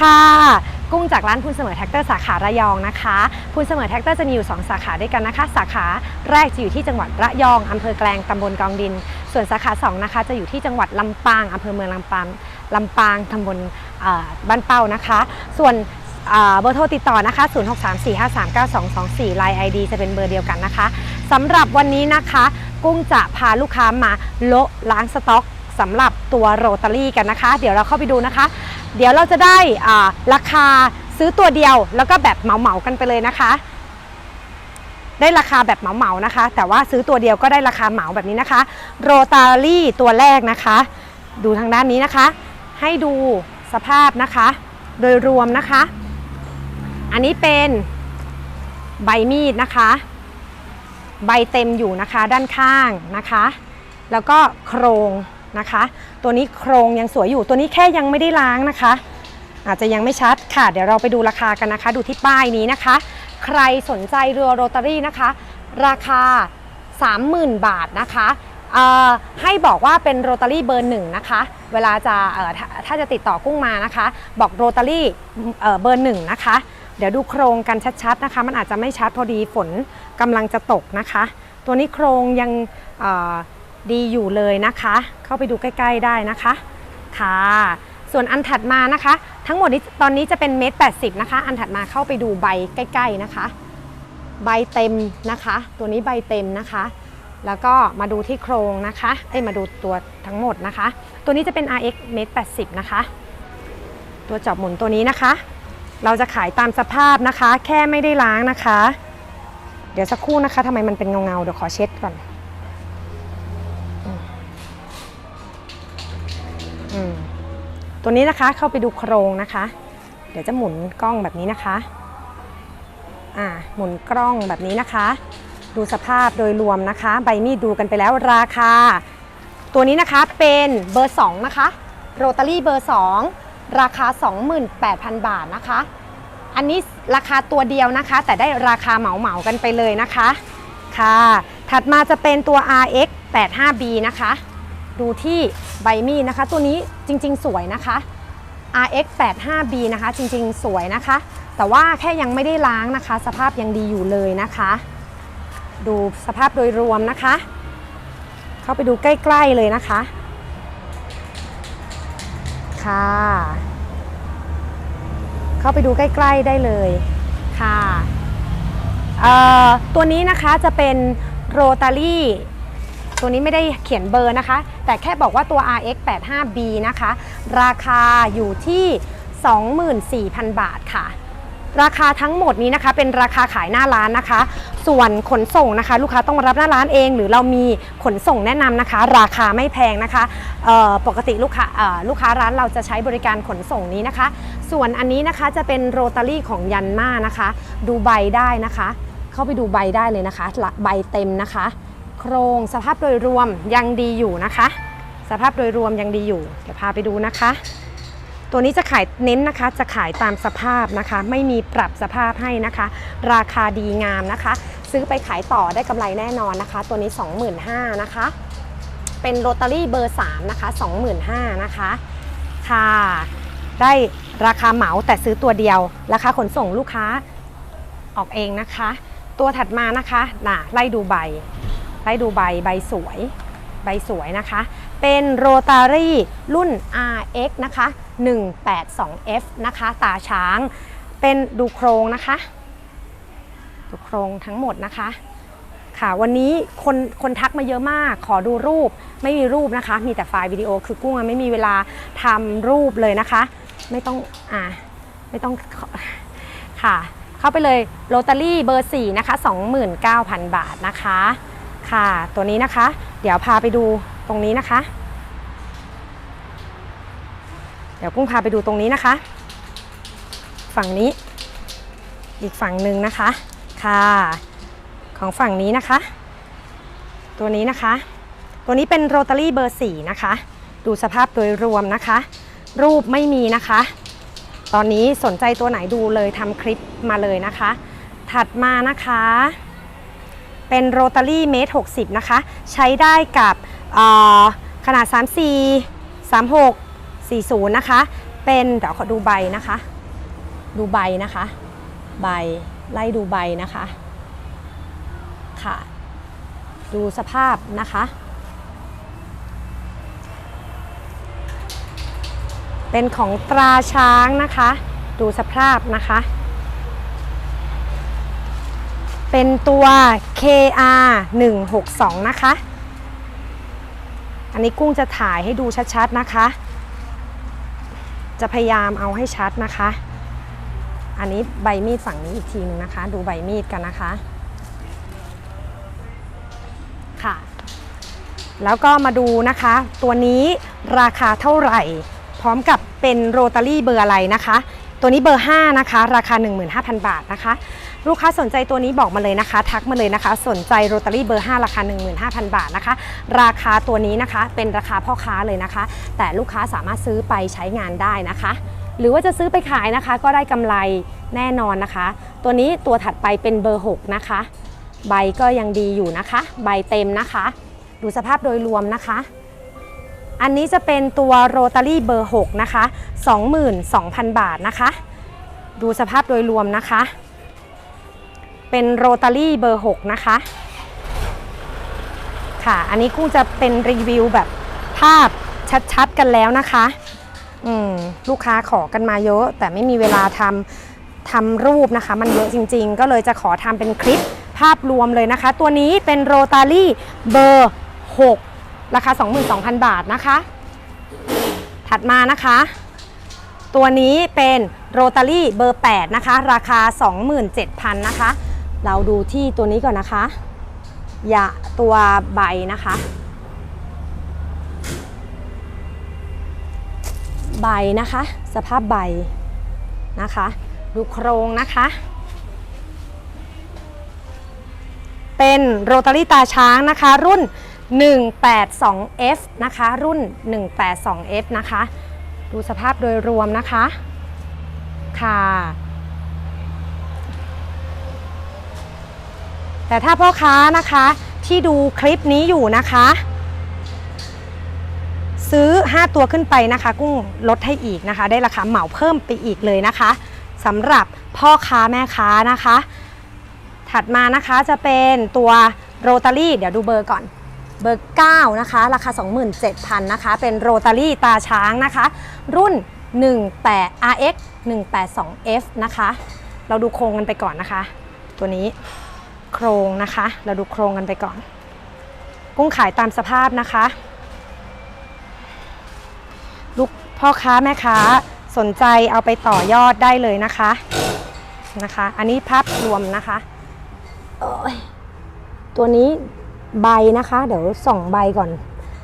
ค่ะ กุ้งจากร้านพูนเสมอแท็กเตอร์สาขาระยองนะคะพูนเสมอแท็กเตอร์จะมีอยู่ 2 สาขาด้วยกันนะคะ สาขาแรกจะอยู่ที่จังหวัดระยองอำเภอแกลงตำบลกองดิน ส่วนสาขา2นะคะจะอยู่ที่จังหวัดลำปางอำเภอเมืองลำปางลำปางตำบลบ้านเป้านะคะ ส่วนเบอร์โทรติดต่อนะคะ 0634539224 Line ID จะเป็นเบอร์เดียวกันนะคะสำหรับวันนี้นะคะ กุ้งจะพาลูกค้ามาโละล้างสต็อก สำหรับตัวโรตารี่กันนะคะ เดี๋ยวเราเข้าไปดูนะคะ เดี๋ยวเราจะได้ราคาซื้อตัวเดียว แล้วก็แบบเหมาๆกันไปเลยนะคะ ได้ราคาแบบเหมาๆนะคะ แต่ว่าซื้อตัวเดียวก็ได้ราคาเหมาแบบนี้นะคะ โรตารี่ตัวแรกนะคะ ดูทางด้านนี้นะคะ ให้ดูสภาพนะคะ โดยรวมนะคะ อันนี้เป็นใบมีดนะคะ ใบเต็มอยู่นะคะด้านข้างนะคะ แล้วก็โครง นะคะ ตัวนี้โครงยังสวยอยู่ ตัวนี้แค่ยังไม่ได้ล้างนะคะ อาจจะยังไม่ชัดค่ะ เดี๋ยวเราไปดูราคากันนะคะ ดูที่ป้ายนี้นะคะ ใครสนใจเรือโรตารี่นะคะ ราคา 30,000 บาทนะคะให้บอกว่าเป็นโรตารี่เบอร์หนึ่งนะคะ เวลาจะถ้าถ้าจะติดต่อกุ้งมานะคะ บอกโรตารี่เบอร์หนึ่งนะคะ เดี๋ยวดูโครงกันชัดๆนะคะ มันอาจจะไม่ชัดพอดีฝนกำลังจะตกนะคะ ตัวนี้โครงยัง ดีอยู่เลยนะคะ เข้าไปดูใกล้ ๆได้นะคะค่ะ ส่วนอันถัดมานะคะ ทั้งหมดนี้ตอนนี้จะเป็นเมตรแปนะคะ อันถัดมาเข้าไปดูใบใกล้ ๆนะคะ ใบเต็มนะคะ ตัวนี้ใบเต็มนะคะ แล้วก็มาดูที่โครงนะคะเอ้ยมาดูตัวทั้งหมดนะคะ ตัวนี้จะเป็น RX เมตร80นะคะ ตัวจอบหมุนตัวนี้นะคะ เราจะขายตามสภาพนะคะ แค่ไม่ได้ล้างนะคะ เดี๋ยวสักครู่นะคะทำไมมันเป็นเงาๆเดี๋ยวขอเช็ดก่อน ตัวนี้นะคะเข้าไปดูโครงนะคะ เดี๋ยวจะหมุนกล้องแบบนี้นะคะอ่าหมุนกล้องแบบนี้นะคะ ดูสภาพโดยรวมนะคะ ใบมีดดูกันไปแล้วราคา ตัวนี้นะคะเป็นเบอร์2นะคะโรตารี่เบอร์ 2 ราคา 28,000 บาทนะคะ อันนี้ราคาตัวเดียวนะคะ แต่ได้ราคาเหมาเหมากันไปเลยนะคะค่ะ ถัดมาจะเป็นตัว RX 85B นะคะ ดูที่ใบมีดนะคะ ตัวนี้จริง ๆ สวยนะคะ RX 85B นะคะ จริง ๆ สวยนะคะ แต่ว่าแค่ยังไม่ได้ล้างนะคะ สภาพยังดีอยู่เลยนะคะ ดูสภาพโดยรวมนะคะ เข้าไปดูใกล้ ๆ เลยนะคะ ค่ะ เข้าไปดูใกล้ ๆ ได้เลยค่ะเอ่อตัวนี้นะคะจะเป็นโรตารี่ ตัวนี้ไม่ได้เขียนเบอร์นะคะ แต่แค่บอกว่าตัว RX 85B นะคะ ราคาอยู่ที่ 24,000 บาทค่ะ ราคาทั้งหมดนี้นะคะ เป็นราคาขายหน้าร้านนะคะ ส่วนขนส่งนะคะ ลูกค้าต้องมารับหน้าร้านเอง หรือเรามีขนส่งแนะนำนะคะ ราคาไม่แพงนะคะปกติลูกค้าลูกค้าร้านเราจะใช้บริการขนส่งนี้นะคะ ส่วนอันนี้นะคะจะเป็นโรตารี่ของยันมานะคะ ดูใบได้นะคะ เข้าไปดูใบได้เลยนะคะ ใบเต็มนะคะ รงสภาพโดยรวมยังดีอยู่นะคะ สภาพโดยรวมยังดีอยู่ เดี๋ยวพาไปดูนะคะ ตัวนี้จะขายเน้นนะคะ จะขายตามสภาพนะคะ ไม่มีปรับสภาพให้นะคะ ราคาดีงามนะคะ ซื้อไปขายต่อได้กำไรแน่นอนนะคะ ตัวนี้ 25,000นะคะ เป็นโรตารี่เบอร์ 3 นะคะ 25,000นะคะ ค่ะได้ราคาเหมาแต่ซื้อตัวเดียว ราคาขนส่งลูกค้าออกเองนะคะ ตัวถัดมานะคะน่ะไล่ดูใบ ไล่ดูใบใบสวยใบสวยนะคะ เป็นโรตารี่รุ่น RX นะคะ 182F นะคะ ตาช้าง เป็นดูโครงนะคะ ดูโครงทั้งหมดนะคะ ค่ะ วันนี้คนคนทักมาเยอะมาก ขอดูรูป ไม่มีรูปนะคะ มีแต่ไฟล์วิดีโอ คือกุ้งไม่มีเวลาทำรูปเลยนะคะ ไม่ต้อง อ่า ไม่ต้อง ค่ะ เข้าไปเลยโรตารี่เบอร์ 4 นะคะ 29,000 บาทนะคะ ค่ะ ตัวนี้นะคะ เดี๋ยวพาไปดูตรงนี้นะคะ เดี๋ยวกุ้งพาไปดูตรงนี้นะคะ ฝั่งนี้ อีกฝั่งหนึ่งนะคะ ค่ะ ของฝั่งนี้นะคะ ตัวนี้นะคะ ตัวนี้เป็นโรตารี่เบอร์4นะคะ ดูสภาพโดยรวมนะคะ รูปไม่มีนะคะ ตอนนี้สนใจตัวไหนดูเลยทำคลิปมาเลยนะคะ ถัดมานะคะ เป็นโรตารี่เมตร60 นะคะ ใช้ได้กับเอ่อขนาด 34 36 40 นะคะ เป็นเดี๋ยวขอดูใบนะคะ ดูใบนะคะ ใบไล่ดูใบนะคะ ค่ะ ดูสภาพนะคะ เป็นของตราช้างนะคะ ดูสภาพนะคะ เป็นตัว KR 162นะคะ อันนี้กุ้งจะถ่ายให้ดูชัดๆนะคะ จะพยายามเอาให้ชัดนะคะ อันนี้ใบมีดฝั่งนี้อีกทีหนึงนะคะ ดูใบมีดกันนะคะ ค่ะ แล้วก็มาดูนะคะ ตัวนี้ราคาเท่าไหร่ พร้อมกับเป็นโรตารี่เบอร์อะไรนะคะ ตัวนี้เบอร์ 5 นะคะ ราคา 15,000 บาทนะคะ ลูกค้าสนใจตัวนี้บอกมาเลยนะคะ ทักมาเลยนะคะ สนใจโรตารี่เบอร์ 5 ราคา 15,000 บาทนะคะ ราคาตัวนี้นะคะเป็นราคาพ่อค้าเลยนะคะ แต่ลูกค้าสามารถซื้อไปใช้งานได้นะคะ หรือว่าจะซื้อไปขายนะคะ ก็ได้กำไรแน่นอนนะคะ ตัวนี้ตัวถัดไปเป็นเบอร์ 6 นะคะ ใบก็ยังดีอยู่นะคะ ใบเต็มนะคะ ดูสภาพโดยรวมนะคะ อันนี้จะเป็นตัวโรตารี่เบอร์ 6 นะคะ 22,000 บาทนะคะ ดูสภาพโดยรวมนะคะ เป็นโรตารี่เบอร์ 6 นะคะ ค่ะ อันนี้กุ้งจะเป็นรีวิวแบบภาพชัดๆกันแล้วนะคะ อืม ลูกค้าขอกันมาเยอะ แต่ไม่มีเวลาทำทำรูปนะคะ มันเยอะจริงๆ ก็เลยจะขอทำเป็นคลิปภาพรวมเลยนะคะ ตัวนี้เป็นโรตารี่เบอร์ 6 ราคา 22,000 บาทนะคะ ถัดมานะคะ ตัวนี้เป็นโรตารี่เบอร์ 8 นะคะ ราคา 27,000 นะคะ เราดูที่ตัวนี้ก่อนนะคะอย่าตัวใบนะคะ ใบนะคะ สภาพใบนะคะ ดูโครงนะคะ เป็นโรตารี่ตาช้างนะคะ รุ่น 182F นะคะ รุ่น 182F นะคะ ดูสภาพโดยรวมนะคะ ค่ะ แต่ถ้าพ่อค้านะคะที่ดูคลิปนี้อยู่นะคะ ซื้อ 5 ตัวขึ้นไปนะคะ กุ้งลดให้อีกนะคะ ได้ราคาเหมาเพิ่มไปอีกเลยนะคะสำหรับพ่อค้าแม่ค้านะคะ ถัดมานะคะจะเป็นตัวโรตารี่ เดี๋ยวดูเบอร์ก่อน เบอร์9นะคะ ราคา 27,000นะคะ เป็นโรตารี่ตาช้างนะคะ รุ่น 18 RX 182F นะคะ เราดูโครงกันไปก่อนนะคะ ตัวนี้โครงนะคะ เราดูโครงกันไปก่อน กุ้งขายตามสภาพนะคะ ลูกพ่อค้าแม่ค้าสนใจเอาไปต่อยอดได้เลยนะคะนะคะ อันนี้ภาพรวมนะคะเอ้ยตัวนี้ ใบนะคะ เดี๋ยวส่องใบก่อน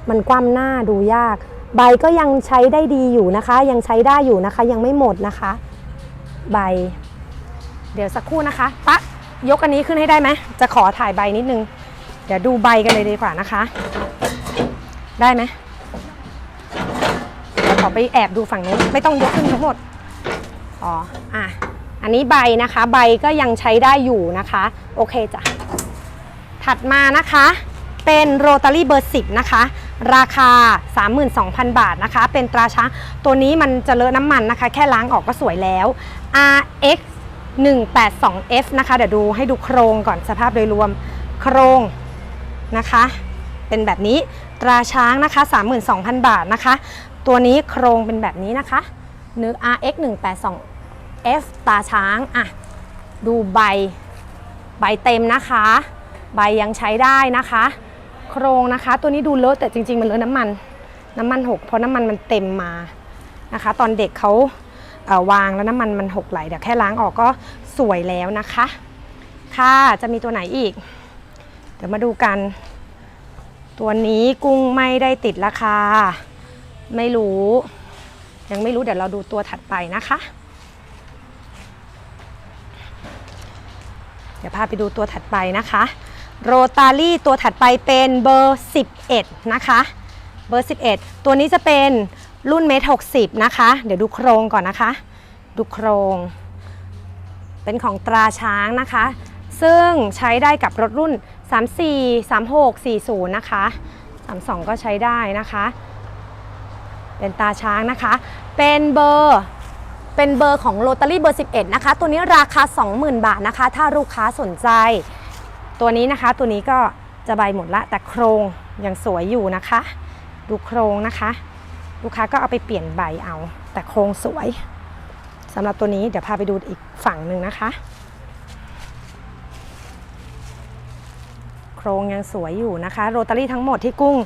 มันคว่ำหน้าดูยาก ใบก็ยังใช้ได้ดีอยู่นะคะ ยังใช้ได้อยู่นะคะ ยังไม่หมดนะคะ ใบ เดี๋ยวสักครู่นะคะปะยกอันนี้ขึ้นให้ได้ไหมจะขอถ่ายใบนิดนึง เดี๋ยวดูใบกันเลยดีกว่านะคะ ได้ไหมขอไปแอบดูฝั่งนู้นไม่ต้องยกขึ้นทั้งหมดอ๋ออะอันนี้ใบนะคะ ใบก็ยังใช้ได้อยู่นะคะ โอเคจ้ะ ถัดมานะคะเป็นโรตารี่เบอร์ 10 นะคะ ราคา 32,000 บาทนะคะ เป็นตราช้างตัวนี้มันจะเลอะน้ำมันนะคะ แค่ล้างออกก็สวยแล้ว RX 182F นะคะ เดี๋ยวดูให้ดูโครงก่อนสภาพโดยรวมโครงนะคะ เป็นแบบนี้ตราช้างนะคะ 32,000 บาทนะคะ ตัวนี้โครงเป็นแบบนี้นะคะเนื้อ RX 182F ตาช้างอะดูใบใบเต็มนะคะ ใบยังใช้ได้นะคะ โครงนะคะ ตัวนี้ดูเลอะแต่จริง ๆ มันเลอะน้ำมัน น้ำมันหกเพราะน้ำมันมันเต็มมานะคะ ตอนเด็กเขาเอ่อวางแล้วน้ำมันมันหกไหลเดี๋ยวแค่ล้างออกก็สวยแล้วนะคะ ค่ะจะมีตัวไหนอีก เดี๋ยวมาดูกัน ตัวนี้กุ้งไม่ได้ติดราคา ไม่รู้ ยังไม่รู้เดี๋ยวเราดูตัวถัดไปนะคะ เดี๋ยวพาไปดูตัวถัดไปนะคะ โรตารี่ตัวถัดไปเป็นเบอร์ 11 นะคะ เบอร์ 11 ตัวนี้จะเป็นรุ่นเมตร60 นะคะ เดี๋ยวดูโครงก่อนนะคะ ดูโครง เป็นของตราช้างนะคะ ซึ่งใช้ได้กับรถรุ่น 34 36 40 นะคะ 32 ก็ใช้ได้นะคะ เป็นตาช้างนะคะ เป็นเบอร์เป็นเบอร์ของโ o ต a รี่เบอร์ 11 นะคะ ตัวนี้ราคา 20,000 บาทนะคะ ถ้าลูกค้าสนใจ ตัวนี้นะคะตัวนี้ก็จะใบหมดละแต่โครงยังสวยอยู่นะคะ ดูโครงนะคะ ลูกค้าก็เอาไปเปลี่ยนใบเอา แต่โครงสวยสำหรับตัวนี้เดี๋ยวพาไปดูอีกฝั่งหนึ่งนะคะ โครงยังสวยอยู่นะคะโรตารี่ทั้งหมดที่กุ้ง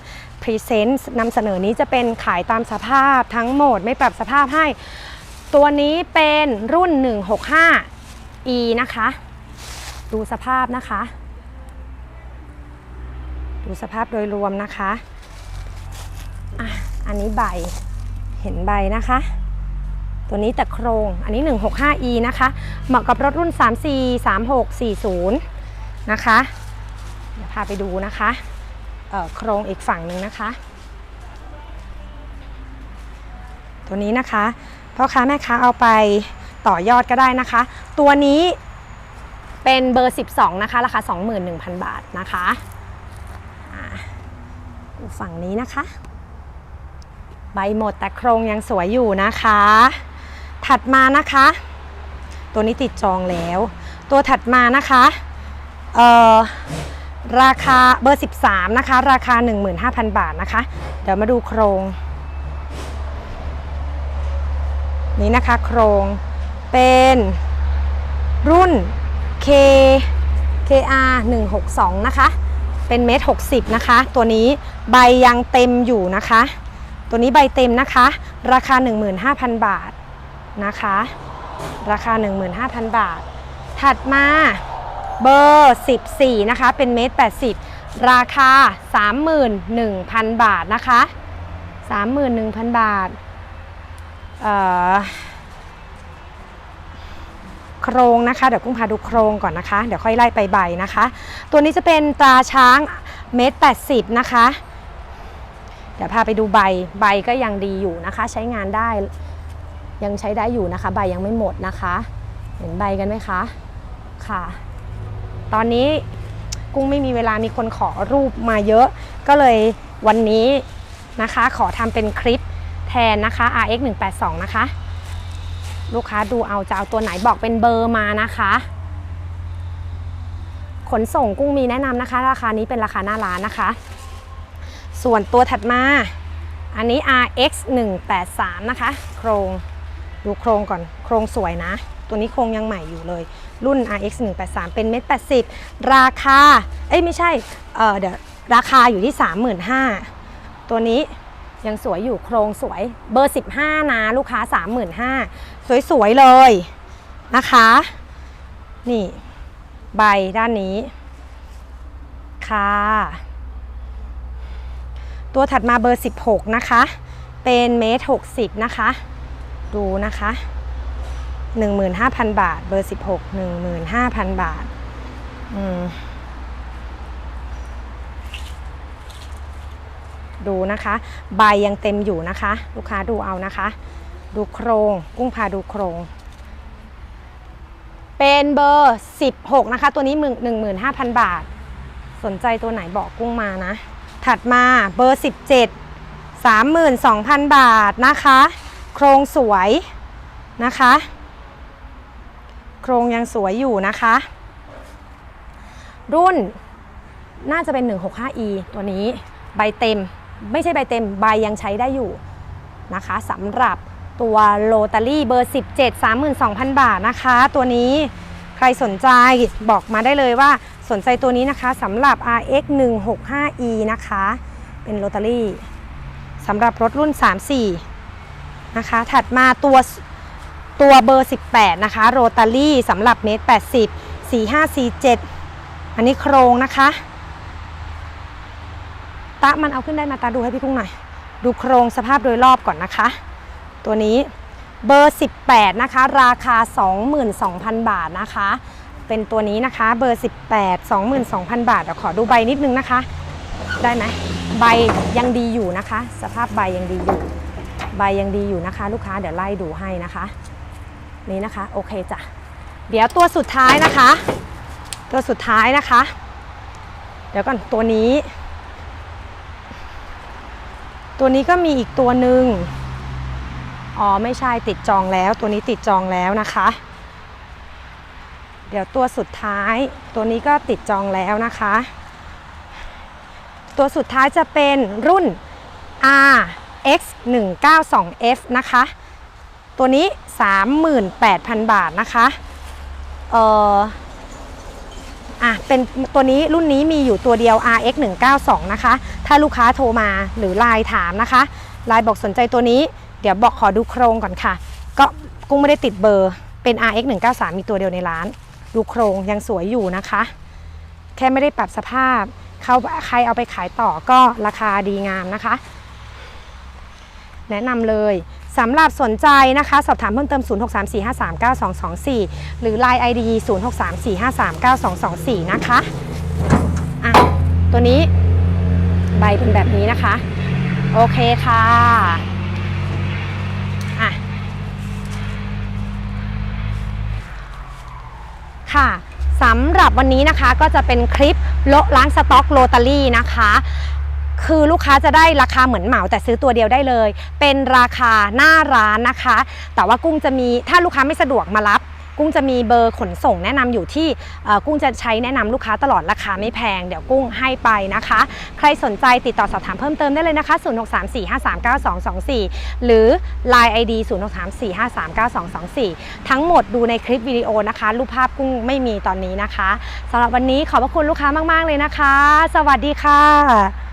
พรีเซนต์นำเสนอนี้จะเป็นขายตามสภาพทั้งหมดไม่ปรับสภาพให้ ตัวนี้เป็นรุ่น 165e นะคะ ดูสภาพนะคะ ดูสภาพโดยรวมนะคะอะอันนี้ใบ เห็นใบนะคะ ตัวนี้แต่โครง อันนี้ 165e นะคะ เหมาะกับรถรุ่น 34 36 40 นะคะ เดี๋ยวพาไปดูนะคะโครงอีกฝั่งหนึ่งนะคะ ตัวนี้นะคะพ่อค้าแม่ค้าเอาไปต่อยอดก็ได้นะคะ ตัวนี้เป็นเบอร์ 12 นะคะ ราคา 21,000 บาทนะคะ ดูฝั่งนี้นะคะ ใบหมดแต่โครงยังสวยอยู่นะคะ ถัดมานะคะ ตัวนี้ติดจองแล้ว ตัวถัดมานะคะเอ่อราคาเบอร์ 13 นะคะ ราคา 15,000 บาทนะคะ เดี๋ยวมาดูโครง นี่นะคะ โครงเป็นรุ่น K KR 162 นะคะ เป็นเมตร60นะคะ ตัวนี้ใบยังเต็มอยู่นะคะ ตัวนี้ใบเต็มนะคะ ราคา 15,000 บาทนะคะ ราคา 15,000 บาท ถัดมาเบอร์ 14 นะคะ เป็นเมตร80 ราคา 31,000 บาทนะคะ 31,000 บาท เอ่อ โครงนะคะเดี๋ยวกุ้งพาดูโครงก่อนนะคะ เดี๋ยวค่อยไล่ไปใบนะคะ ตัวนี้จะเป็นตราช้างเมตร80นะคะ เดี๋ยวพาไปดูใบใบก็ยังดีอยู่นะคะ ใช้งานได้ยังใช้ได้อยู่นะคะ ใบยังไม่หมดนะคะ เห็นใบกันไหมคะค่ะ ตอนนี้กุ้งไม่มีเวลามีคนขอรูปมาเยอะ ก็เลยวันนี้นะคะ ขอทำเป็นคลิปแทนนะคะ RX 182นะคะ ลูกค้าดูเอาจะเอาตัวไหนบอกเป็นเบอร์มานะคะ ขนส่งกุ้งมีแนะนำนะคะ ราคานี้เป็นราคาหน้าร้านนะคะ ส่วนตัวถัดมา อันนี้ RX 183นะคะ โครงดูโครงก่อน โครงสวยนะ ตัวนี้โครงยังใหม่อยู่เลย รุ่น RX 183เป็นเม็ด80 ราคา เอ้ยไม่ใช่ เออเดี๋ยวราคาอยู่ที่ 35,000ตัวนี้ยังสวยอยู่โครงสวยเบอร์ 15 นะ ลูกค้า 35,000 สวยๆเลยนะคะ นี่ใบด้านนี้ ค่ะ ตัวถัดมาเบอร์ 16 นะคะ เป็นเมตร60 นะคะ ดูนะคะ 15,000 บาท เบอร์ 16 15,000 บาท อืมดูนะคะ ใบยังเต็มอยู่นะคะ ลูกค้าดูเอานะคะ ดูโครง กุ้งพาดูโครง เป็นเบอร์ 16 นะคะ ตัวนี้มึง15,000บาท สนใจตัวไหนบอกกุ้งมานะ ถัดมาเบอร์ 17 32,000 บาทนะคะ โครงสวยนะคะ โครงยังสวยอยู่นะคะ รุ่นน่าจะเป็น 165e ตัวนี้ใบเต็ม ไม่ใช่ใบเต็ม ใบยังใช้ได้อยู่นะคะสำหรับ ตัวโ o ตารี่เบอร์ 17 32,000 บาทนะคะ ตัวนี้ใครสนใจบอกมาได้เลยว่าสนใจตัวนี้นะคะสำหรับ RX 165e นะคะ เป็นโ o ตารี่สำหรับรถรุ่น 34 นะคะ ถัดมาตัวตัวเบอร์ 18 นะคะ โรตารี่สำหรับเมตร 80 4547 อันนี้โครงนะคะ ตะมันเอาขึ้นได้มาตาดูให้พี่กุ้งหน่อย ดูโครงสภาพโดยรอบก่อนนะคะ ตัวนี้เบอร์ 18 นะคะ ราคา 22,000 บาทนะคะ เป็นตัวนี้นะคะเบอร์ 18 22,000 บาทเดี๋ยวขอดูใบนิดนึงนะคะ ได้ไหมใบยังดีอยู่นะคะ สภาพใบยังดีอยู่ ใบยังดีอยู่นะคะ ลูกค้าเดี๋ยวไล่ดูให้นะคะ นี่นะคะโอเคจ้ะเดี๋ยวตัวสุดท้ายนะคะ ตัวสุดท้ายนะคะ เดี๋ยวก่อนตัวนี้ ตัวนี้ก็มีอีกตัวหนึ่ง อ๋อไม่ใช่ติดจองแล้ว ตัวนี้ติดจองแล้วนะคะ เดี๋ยวตัวสุดท้าย ตัวนี้ก็ติดจองแล้วนะคะ ตัวสุดท้ายจะเป็นรุ่น RX 1 9 2 F นะคะ ตัวนี้ 38,000 บาทนะคะเอ่ออะเป็นตัวนี้รุ่นนี้มีอยู่ตัวเดียว RX 192นะคะ ถ้าลูกค้าโทรมาหรือไลน์ถามนะคะไลน์บอกสนใจตัวนี้ ดี๋ยวบอกขอดูโครงก่อนค่ะ ก็กุ้งไม่ได้ติดเบอร์เป็น RX 193มีตัวเดียวในร้าน ดูโครงยังสวยอยู่นะคะ แค่ไม่ได้ปรับสภาพเขาใครเอาไปขายต่อก็ราคาดีงามนะคะ แนะนำเลยสำหรับสนใจนะคะ สอบถามเพิ่มเติม 0634539224 หรือ Line ID 0634539224 นะคะอะตัวนี้ใบเป็นแบบนี้นะคะ โอเคค่ะอะ ค่ะสำหรับวันนี้นะคะก็จะเป็นคลิปโละล้างสต็อกโรตารี่นะคะ คือลูกค้าจะได้ราคาเหมือนเหมาแต่ซื้อตัวเดียวได้เลย เป็นราคาหน้าร้านนะคะ แต่ว่ากุ้งจะมีถ้าลูกค้าไม่สะดวกมารับ กุ้งจะมีเบอร์ขนส่งแนะนำอยู่ที่กุ้งจะใช้แนะนำลูกค้าตลอดราคาไม่แพง เดี๋ยวกุ้งให้ไปนะคะ ใครสนใจติดต่อสอบถามเพิ่มเติมได้เลยนะคะ 0634539224 หรือ Line ID 0634539224 ทั้งหมดดูในคลิปวิดีโอนะคะ รูปภาพกุ้งไม่มีตอนนี้นะคะสำหรับวันนี้ขอบพระคุณลูกค้ามาก ๆ เลยนะคะ สวัสดีค่ะ